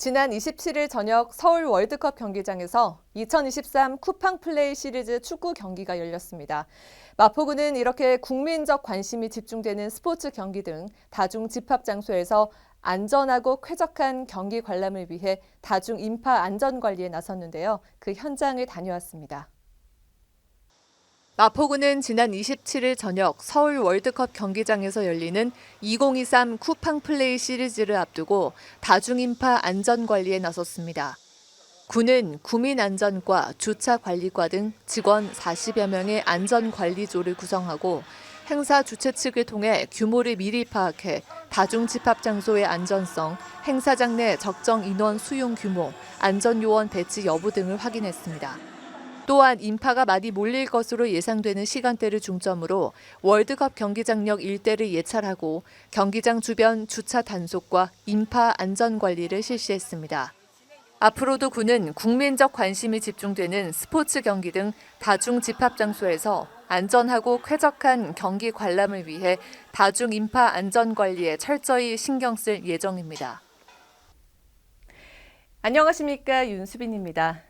지난 27일 저녁 서울 월드컵 경기장에서 2023 쿠팡 플레이 시리즈 축구 경기가 열렸습니다. 마포구는 이렇게 국민적 관심이 집중되는 스포츠 경기 등 다중 집합 장소에서 안전하고 쾌적한 경기 관람을 위해 다중 인파 안전 관리에 나섰는데요. 그 현장을 다녀왔습니다. 마포구는 지난 27일 저녁 서울 월드컵 경기장에서 열리는 2023 쿠팡 플레이 시리즈를 앞두고 다중인파 안전관리에 나섰습니다. 구는 구민안전과 주차관리과 등 직원 40여 명의 안전관리조를 구성하고 행사 주최 측을 통해 규모를 미리 파악해 다중집합 장소의 안전성, 행사장 내 적정 인원 수용 규모, 안전요원 배치 여부 등을 확인했습니다. 또한 인파가 많이 몰릴 것으로 예상되는 시간대를 중점으로 월드컵 경기장역 일대를 예찰하고 경기장 주변 주차 단속과 인파 안전 관리를 실시했습니다. 앞으로도 군은 국민적 관심이 집중되는 스포츠 경기 등 다중 집합 장소에서 안전하고 쾌적한 경기 관람을 위해 다중 인파 안전 관리에 철저히 신경 쓸 예정입니다. 안녕하십니까 윤수빈입니다.